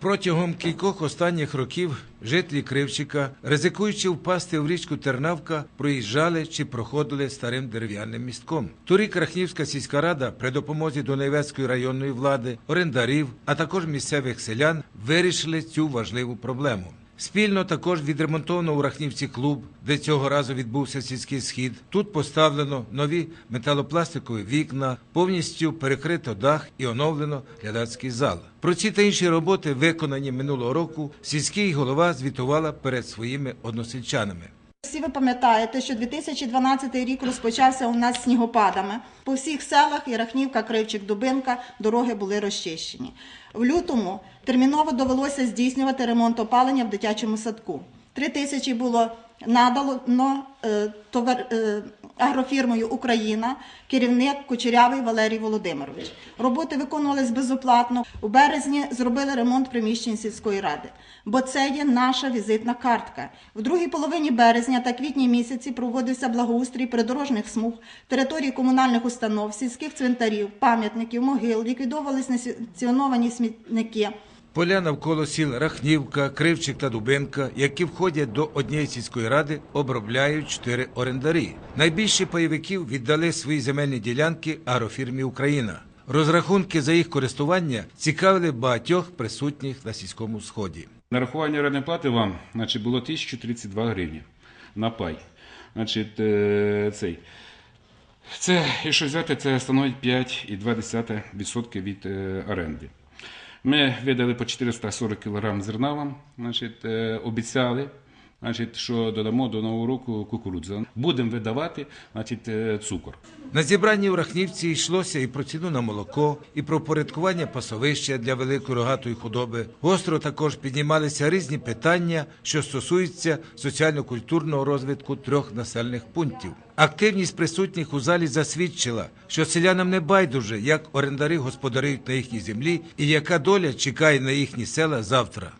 Протягом кількох останніх років жителі Кривчика, ризикуючи впасти в річку Тернавка, проїжджали чи проходили старим дерев'яним містком. Торік Рахнівська сільська рада при допомозі Донецької районної влади, орендарів, а також місцевих селян вирішили цю важливу проблему. Спільно також відремонтовано у Рахнівці клуб, де цього разу відбувся сільський схід. Тут поставлено нові металопластикові вікна, повністю перекрито дах і оновлено глядацький зал. Про ці та інші роботи, виконані минулого року, сільський голова звітувала перед своїми односельчанами. Всі ви пам'ятаєте, що 2012 рік розпочався у нас снігопадами. По всіх селах Ярахнівка, Кривчик, Дубинка дороги були розчищені. В лютому терміново довелося здійснювати ремонт опалення в дитячому садку. Три тисячі було надано е, е, агрофірмою Україна, керівник Кучерявий Валерій Володимирович. Роботи виконувались безоплатно. У березні зробили ремонт приміщень сільської ради, бо це є наша візитна картка. В другій половині березня та квітні місяці проводився благоустрій придорожних смуг, території комунальних установ, сільських цвинтарів, пам'ятників, могил, ліквідовувались несанкціоновані смітники. Поля навколо сіл Рахнівка, Кривчик та Дубинка, які входять до однієї сільської ради, обробляють чотири орендарі. Найбільше пайовиків віддали свої земельні ділянки агрофірмі Україна. Розрахунки за їх користування цікавили багатьох присутніх на сільському сході. Нарахування орендної плати вам значить, було 1032 гривні на пай. Значить, е, цей. Це, якщо взяти, це становить 5,2% від е, оренди. Ми видали по 440 кг зерна вам, значить, е, обіцяли, значить, що додамо до Нового року кукурудзу. Будемо видавати значить, е, цукор. На зібранні в Рахнівці йшлося і про ціну на молоко, і про порядкування пасовища для великої рогатої худоби. Гостро також піднімалися різні питання, що стосуються соціально-культурного розвитку трьох населених пунктів. Активність присутніх у залі засвідчила, що селянам не байдуже, як орендари господарюють на їхній землі і яка доля чекає на їхні села завтра.